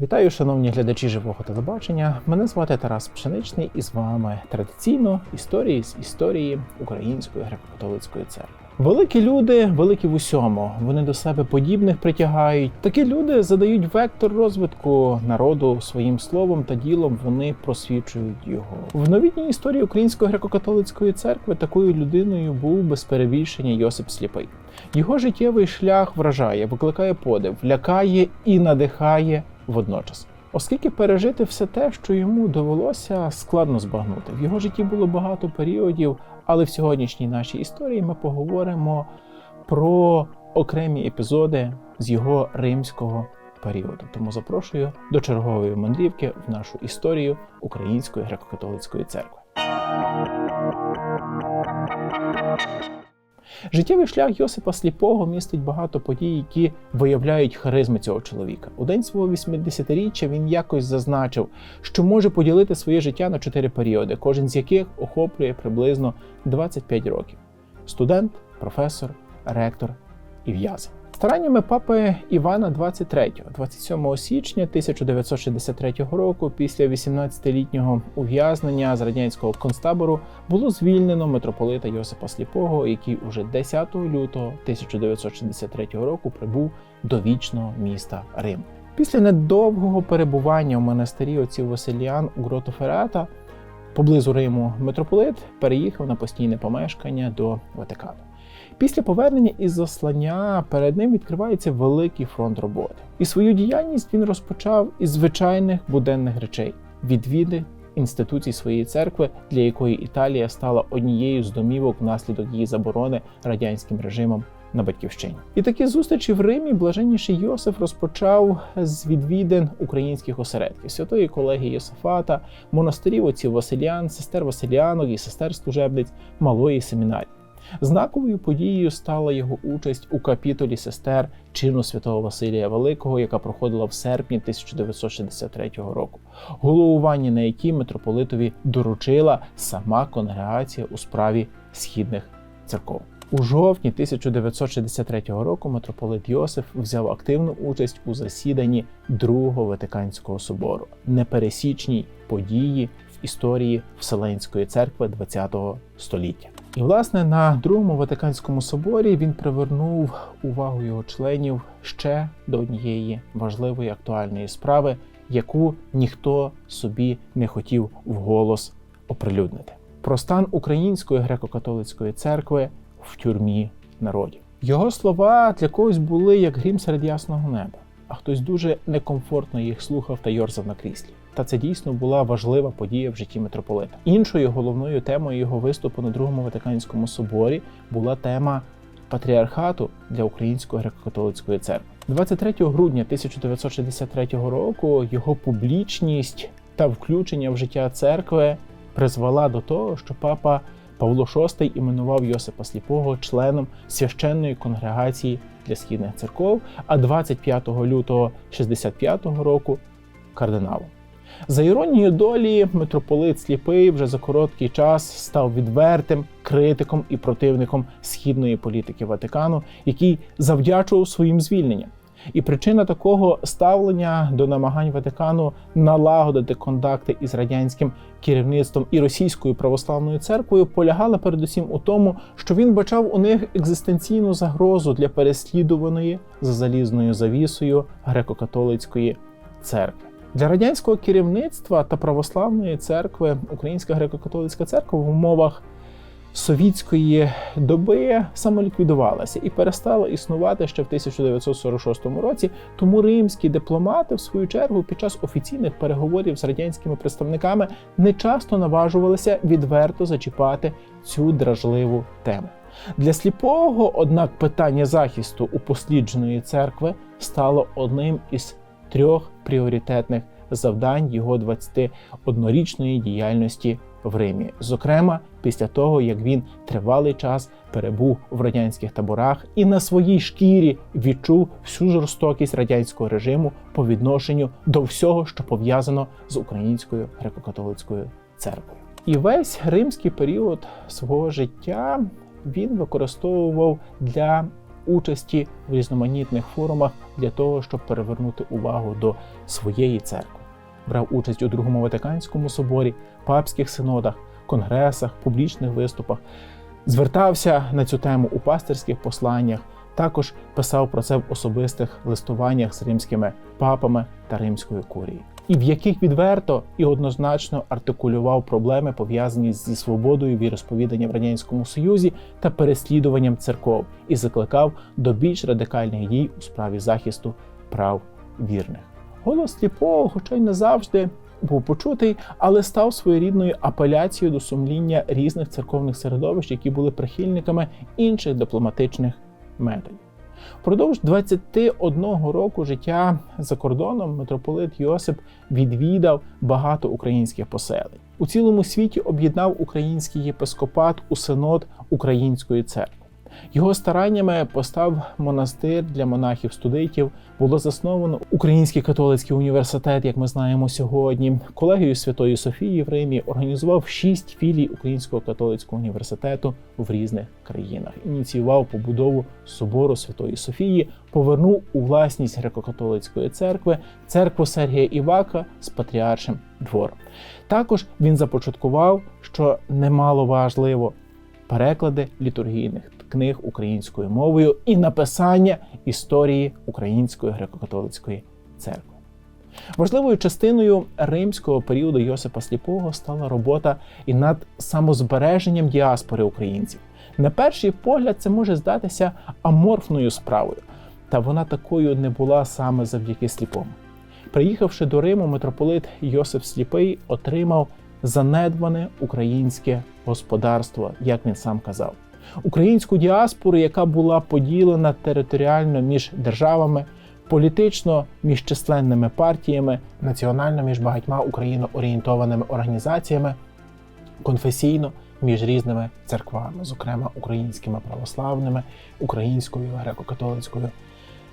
Вітаю, шановні глядачі живого телебачення. Мене звати Тарас Пшеничний, і з вами традиційно історії з історії Української греко-католицької церкви. Великі люди, великі в усьому. Вони до себе подібних притягають. Такі люди задають вектор розвитку народу своїм словом та ділом. Вони просвічують його в новітній історії Української греко-католицької церкви. Такою людиною був без перебільшення Йосип Сліпий. Його життєвий шлях вражає, викликає подив, лякає і надихає водночас. Оскільки пережити все те, що йому довелося, складно збагнути. В його житті було багато періодів, але в сьогоднішній нашій історії ми поговоримо про окремі епізоди з його римського періоду. Тому запрошую до чергової мандрівки в нашу історію Української греко-католицької церкви. Життєвий шлях Йосипа Сліпого містить багато подій, які виявляють харизми цього чоловіка. У день свого 80-річчя він якось зазначив, що може поділити своє життя на чотири періоди, кожен з яких охоплює приблизно 25 років: студент, професор, ректор і в'язень. Стараннями папи Івана 23, 27 січня 1963 року, після 18-літнього ув'язнення з радянського концтабору, було звільнено митрополита Йосипа Сліпого, який уже 10 лютого 1963 року прибув до вічного міста Рим. Після недовгого перебування в монастирі отців Василіан у Гротоферата поблизу Риму митрополит переїхав на постійне помешкання до Ватикану. Після повернення із заслання перед ним відкривається великий фронт роботи. І свою діяльність він розпочав із звичайних буденних речей відвіди інституцій своєї церкви, для якої Італія стала однією з домівок внаслідок її заборони радянським режимом на батьківщині. І такі зустрічі в Римі блаженніший Йосиф розпочав з відвідин українських осередків святої колегії Йосифата, монастирів отців Василіан, сестер Василіанок і сестер служебниць малої семінарії. Знаковою подією стала його участь у капітолі сестер чину святого Василія Великого, яка проходила в серпні 1963 року, головування на якій митрополитові доручила сама конгрегація у справі східних церков. У жовтні 1963 року митрополит Йосиф взяв активну участь у засіданні Другого Ватиканського собору, непересічній події в історії Вселенської церкви ХХ століття. І, власне, на другому Ватиканському соборі він привернув увагу його членів ще до однієї важливої актуальної справи, яку ніхто собі не хотів вголос оприлюднити: про стан Української греко-католицької церкви в тюрмі народів. Його слова для когось були як грім серед ясного неба, а хтось дуже некомфортно їх слухав та йорзав на кріслі. Та це дійсно була важлива подія в житті митрополита. Іншою головною темою його виступу на другому Ватиканському соборі була тема патріархату для Української греко-католицької церкви. 23 грудня 1963 року його публічність та включення в життя церкви призвела до того, що папа Павло VI іменував Йосипа Сліпого членом священної конгрегації для східних церков, а 25 лютого 65 року кардиналом. За іронією долі, митрополит Сліпий вже за короткий час став відвертим критиком і противником східної політики Ватикану, який завдячував своїм звільненням. І причина такого ставлення до намагань Ватикану налагодити контакти із радянським керівництвом і російською православною церквою полягала передусім у тому, що він бачав у них екзистенційну загрозу для переслідуваної за залізною завісою греко-католицької церкви. Для радянського керівництва та православної церкви Українська греко-католицька церква в умовах совітської доби самоліквідувалася і перестала існувати ще в 1946 році. Тому римські дипломати, в свою чергу, під час офіційних переговорів з радянськими представниками не часто наважувалися відверто зачіпати цю дражливу тему. Для сліпого, однак, питання захисту упослідженої церкви стало одним із трьох пріоритетних завдань його 21-річної діяльності в Римі, зокрема після того, як він тривалий час перебув в радянських таборах і на своїй шкірі відчув всю жорстокість радянського режиму по відношенню до всього, що пов'язано з українською греко-католицькою церквою. І весь римський період свого життя він використовував для участі в різноманітних форумах для того, щоб перевернути увагу до своєї церкви. Брав участь у Другому Ватиканському соборі, папських синодах, конгресах, публічних виступах, звертався на цю тему у пастирських посланнях. Також писав про це в особистих листуваннях з римськими папами та римською курією, і в яких відверто і однозначно артикулював проблеми, пов'язані зі свободою віросповідання в радянському союзі та переслідуванням церков, і закликав до більш радикальних дій у справі захисту прав вірних. Голос сліпого, хоча й не завжди був почутий, але став своєрідною апеляцією до сумління різних церковних середовищ, які були прихильниками інших дипломатичних методів. Впродовж 21 року життя за кордоном митрополит Йосип відвідав багато українських поселень. У цілому світі об'єднав український єпископат у синод Української церкви. Його стараннями постав монастир для монахів-студентів. Було засновано Український католицький університет, як ми знаємо сьогодні. Колегію Святої Софії в Римі організував шість філій Українського католицького університету в різних країнах. Ініціював побудову собору Святої Софії, повернув у власність греко-католицької церкви церкву Сергія Івака з патріаршим двором. Також він започаткував, що немало важливо, переклади літургійних книг українською мовою і написання історії Української греко-католицької церкви. Важливою частиною римського періоду Йосипа Сліпого стала робота і над самозбереженням діаспори українців. На перший погляд, це може здатися аморфною справою, та вона такою не була саме завдяки сліпому. Приїхавши до Риму, митрополит Йосип Сліпий отримав занедбане українське господарство, як він сам казав українську діаспору, яка була поділена територіально між державами, політично між численними партіями, національно між багатьма україноорієнтованими організаціями, конфесійно між різними церквами, зокрема українськими православними, українською греко-католицькою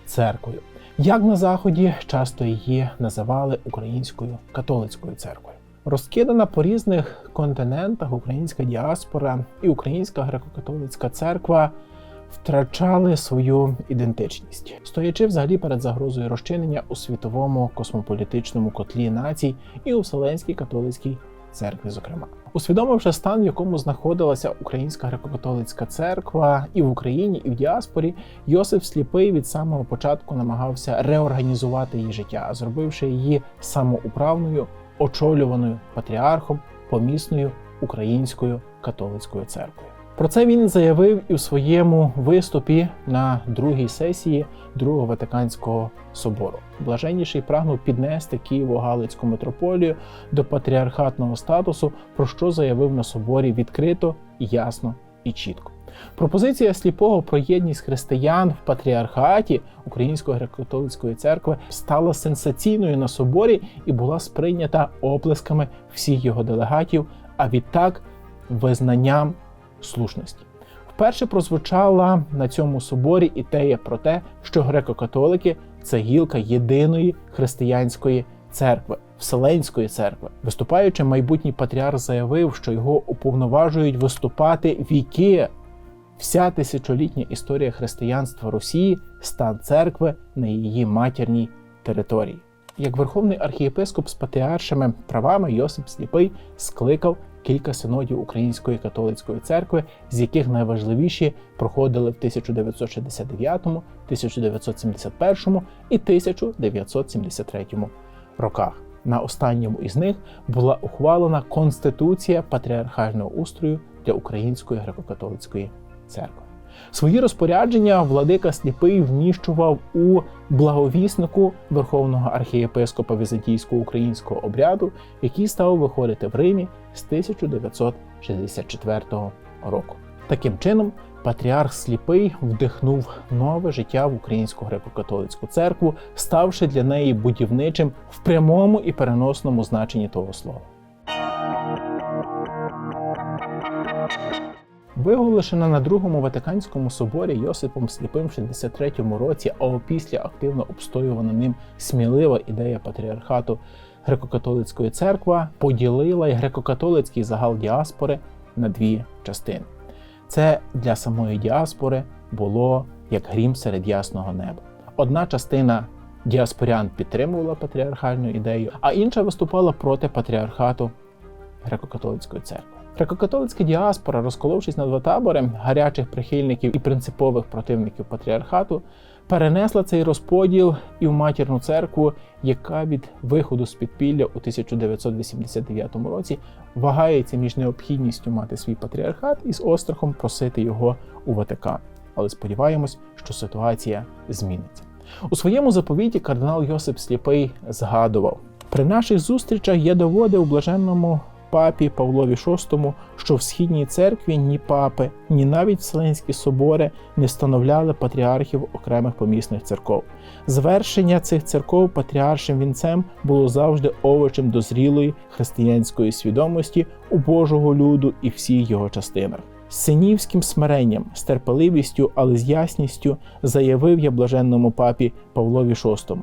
церквою. Як на заході часто її називали українською католицькою церквою. Розкидана по різних континентах українська діаспора і Українська греко-католицька церква втрачали свою ідентичність, стоячи взагалі перед загрозою розчинення у світовому космополітичному котлі націй і у Вселенській католицькій церкві, зокрема. Усвідомивши стан, в якому знаходилася Українська греко-католицька церква і в Україні, і в діаспорі, Йосиф Сліпий від самого початку намагався реорганізувати її життя, зробивши її самоуправною очолюваною патріархом помісною українською католицькою церквою. Про це він заявив і в своєму виступі на другій сесії Другого Ватиканського собору. Блаженніший прагнув піднести Києво-Галицьку митрополію до патріархатного статусу, про що заявив на соборі відкрито, ясно і чітко. Пропозиція сліпого про єдність християн в патріархаті Української греко-католицької церкви стала сенсаційною на соборі і була сприйнята оплесками всіх його делегатів, а відтак визнанням слушності. Вперше прозвучала на цьому соборі ідея про те, що греко-католики це гілка єдиної християнської церкви. Вселенської церкви, виступаючи, майбутній патріарх заявив, що його уповноважують виступати віки Вся тисячолітня історія християнства Росії стан церкви на її матірній території. Як верховний архієпископ з патріаршими правами Йосип Сліпий скликав кілька синодів Української католицької церкви, з яких найважливіші проходили в 1969, 1971 і 1973 роках. На останньому із них була ухвалена Конституція патріархального устрою для Української греко-католицької церкви. Свої розпорядження владика сліпий вміщував у благовіснику Верховного архієпископа Візантійського українського обряду, який став виходити в Римі з 1964 року. Таким чином, патріарх сліпий вдихнув нове життя в українську греко-католицьку церкву, ставши для неї будівничим в прямому і переносному значенні того слова. Виголошена на Другому Ватиканському соборі Йосипом Сліпим в 63-му році, а опісля активно обстоювана ним смілива ідея патріархату греко-католицької церкви поділила й греко-католицький загал діаспори на дві частини. Це для самої діаспори було як грім серед ясного неба. Одна частина діаспорян підтримувала патріархальну ідею, а інша виступала проти патріархату греко-католицької церкви. Греко-католицька діаспора, розколовшись на два табори гарячих прихильників і принципових противників патріархату, перенесла цей розподіл і в матірну церкву, яка від виходу з підпілля у 1989 році вагається між необхідністю мати свій патріархат і з острахом просити його у Ватикан. Але сподіваємось, що ситуація зміниться. У своєму заповіті кардинал Йосип Сліпий згадував: при наших зустрічах я доводив блаженному папі Павлові VI, що в східній церкві ні папи, ні навіть Вселенські собори не встановляли патріархів окремих помісних церков. Звершення цих церков патріаршим вінцем було завжди овочем дозрілої християнської свідомості у Божого люду і всіх його частинах. Синівським смиренням, з терпеливістю, але з ясністю заявив я блаженному папі Павлові VI.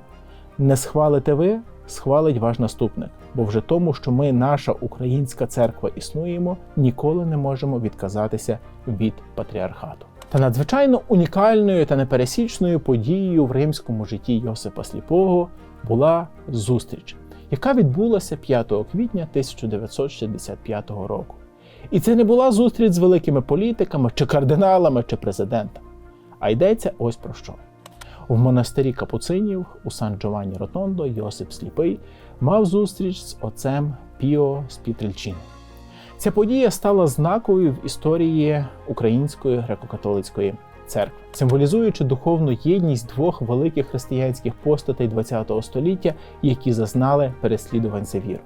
Не схвалите ви, схвалить ваш наступник, бо вже тому, що ми, наша українська церква, існуємо, ніколи не можемо відказатися від патріархату. Та надзвичайно унікальною та непересічною подією в римському житті Йосипа Сліпого була зустріч, яка відбулася 5 квітня 1965 року. І це не була зустріч з великими політиками, чи кардиналами, чи президентами. А йдеться ось про що. В монастирі капуцинів у Сан Джованні Ротондо Йосип Сліпий мав зустріч з отцем Піо Спітрельчино. Ця подія стала знаковою в історії Української греко-католицької церкви, символізуючи духовну єдність двох великих християнських постатей ХХ століття, які зазнали переслідувань за віру.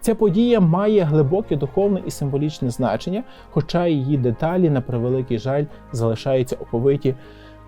Ця подія має глибоке духовне і символічне значення, хоча її деталі, на превеликий жаль, залишаються оповиті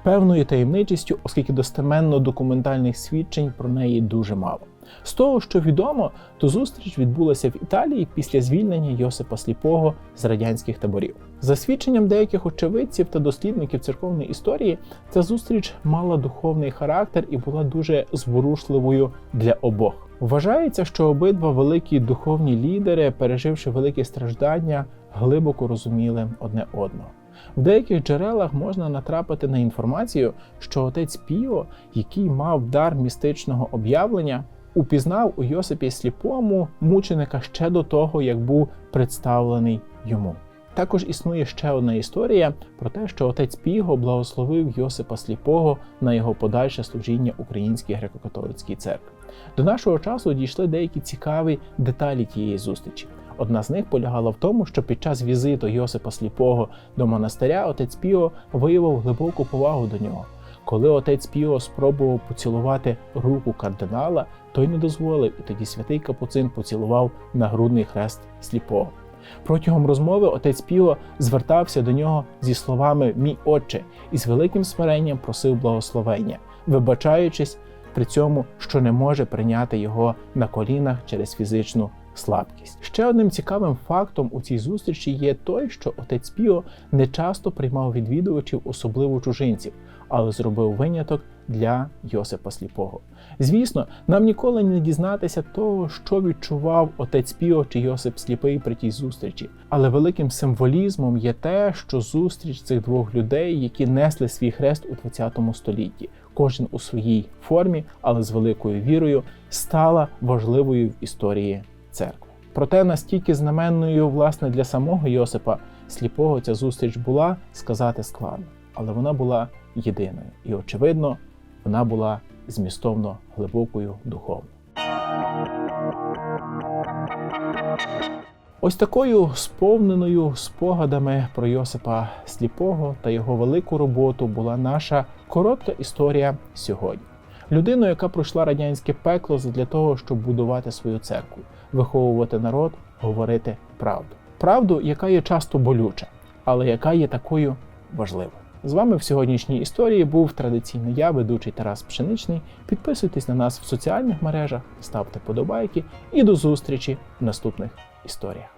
певною таємничістю, оскільки достеменно документальних свідчень про неї дуже мало. З того, що відомо, то зустріч відбулася в Італії після звільнення Йосипа Сліпого з радянських таборів. За свідченням деяких очевидців та дослідників церковної історії, ця зустріч мала духовний характер і була дуже зворушливою для обох. Вважається, що обидва великі духовні лідери, переживши великі страждання, глибоко розуміли одне одного. В деяких джерелах можна натрапити на інформацію, що отець Піо, який мав дар містичного об'явлення, упізнав у Йосипі Сліпому мученика ще до того, як був представлений йому. Також існує ще одна історія про те, що отець Піго благословив Йосипа Сліпого на його подальше служіння Українській греко-католицькій церкві. До нашого часу дійшли деякі цікаві деталі тієї зустрічі. Одна з них полягала в тому, що під час візиту Йосипа Сліпого до монастиря отець Піо виявив глибоку повагу до нього. Коли отець Піо спробував поцілувати руку кардинала, той не дозволив, і тоді святий Капуцин поцілував нагрудний хрест сліпого. Протягом розмови отець Піо звертався до нього зі словами Мій отче і з великим смиренням просив благословення, вибачаючись при цьому, що не може прийняти його на колінах через фізичну слабкість. Ще одним цікавим фактом у цій зустрічі є той, що отець Піо не часто приймав відвідувачів, особливо чужинців, але зробив виняток для Йосипа Сліпого. Звісно, нам ніколи не дізнатися того, що відчував отець Піо чи Йосип Сліпий при тій зустрічі. Але великим символізмом є те, що зустріч цих двох людей, які несли свій хрест у 20 столітті, кожен у своїй формі, але з великою вірою, стала важливою в історії церкви. Проте настільки знаменною, власне, для самого Йосипа Сліпого ця зустріч була сказати складно, але вона була єдиною. І, очевидно, вона була змістовно глибокою духовно. Ось такою сповненою спогадами про Йосипа Сліпого та його велику роботу була наша коротка історія сьогодні. Людину, яка пройшла радянське пекло для того, щоб будувати свою церкву, виховувати народ, говорити правду. Правду, яка є часто болюча, але яка є такою важливою. З вами в сьогоднішній історії був традиційно я, ведучий Тарас Пшеничний. Підписуйтесь на нас в соціальних мережах, ставте подобайки і до зустрічі в наступних історіях.